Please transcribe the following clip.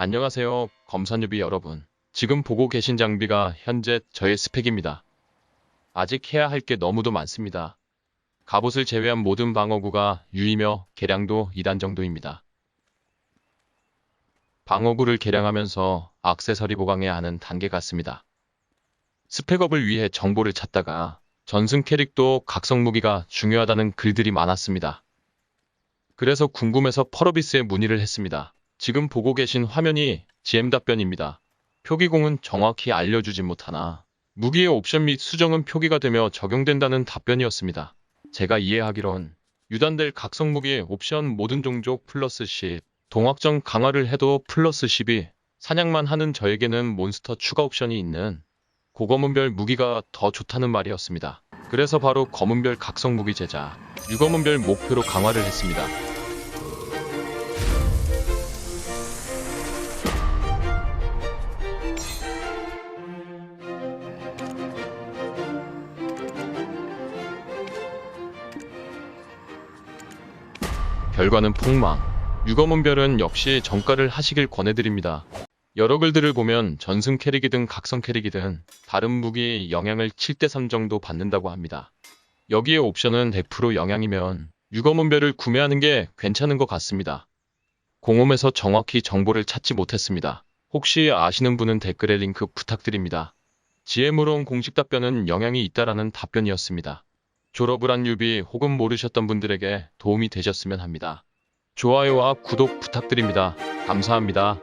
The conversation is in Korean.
안녕하세요, 검사뉴비 여러분. 지금 보고 계신 장비가 현재 저의 스펙입니다. 아직 해야 할 게 너무도 많습니다. 갑옷을 제외한 모든 방어구가 유이며 개량도 2단 정도입니다. 방어구를 개량하면서 악세서리 보강해야 하는 단계 같습니다. 스펙업을 위해 정보를 찾다가 전승 캐릭도 각성 무기가 중요하다는 글들이 많았습니다. 그래서 궁금해서 펄어비스에 문의를 했습니다. 지금 보고 계신 화면이 GM 답변입니다. 표기공은 정확히 알려주지 못하나 무기의 옵션 및 수정은 표기가 되며 적용된다는 답변이었습니다. 제가 이해하기론 유단될 각성 무기의 옵션 모든 종족 플러스 10, 동확정 강화를 해도 플러스 10이 사냥만 하는 저에게는 몬스터 추가 옵션이 있는 고검은별 무기가 더 좋다는 말이었습니다. 그래서 바로 검은별 각성 무기 제작, 유검은별 목표로 강화를 했습니다. 결과는 폭망. 유검은별은 역시 정가를 하시길 권해드립니다. 여러 글들을 보면 전승 캐릭이든 각성 캐릭이든 다른 무기에 영향을 7대3 정도 받는다고 합니다. 여기에 옵션은 100% 영향이면 유검은별을 구매하는 게 괜찮은 것 같습니다. 공홈에서 정확히 정보를 찾지 못했습니다. 혹시 아시는 분은 댓글에 링크 부탁드립니다. GM으로 온 공식 답변은 영향이 있다라는 답변이었습니다. 졸업을 한 유비 혹은 모르셨던 분들에게 도움이 되셨으면 합니다. 좋아요와 구독 부탁드립니다. 감사합니다.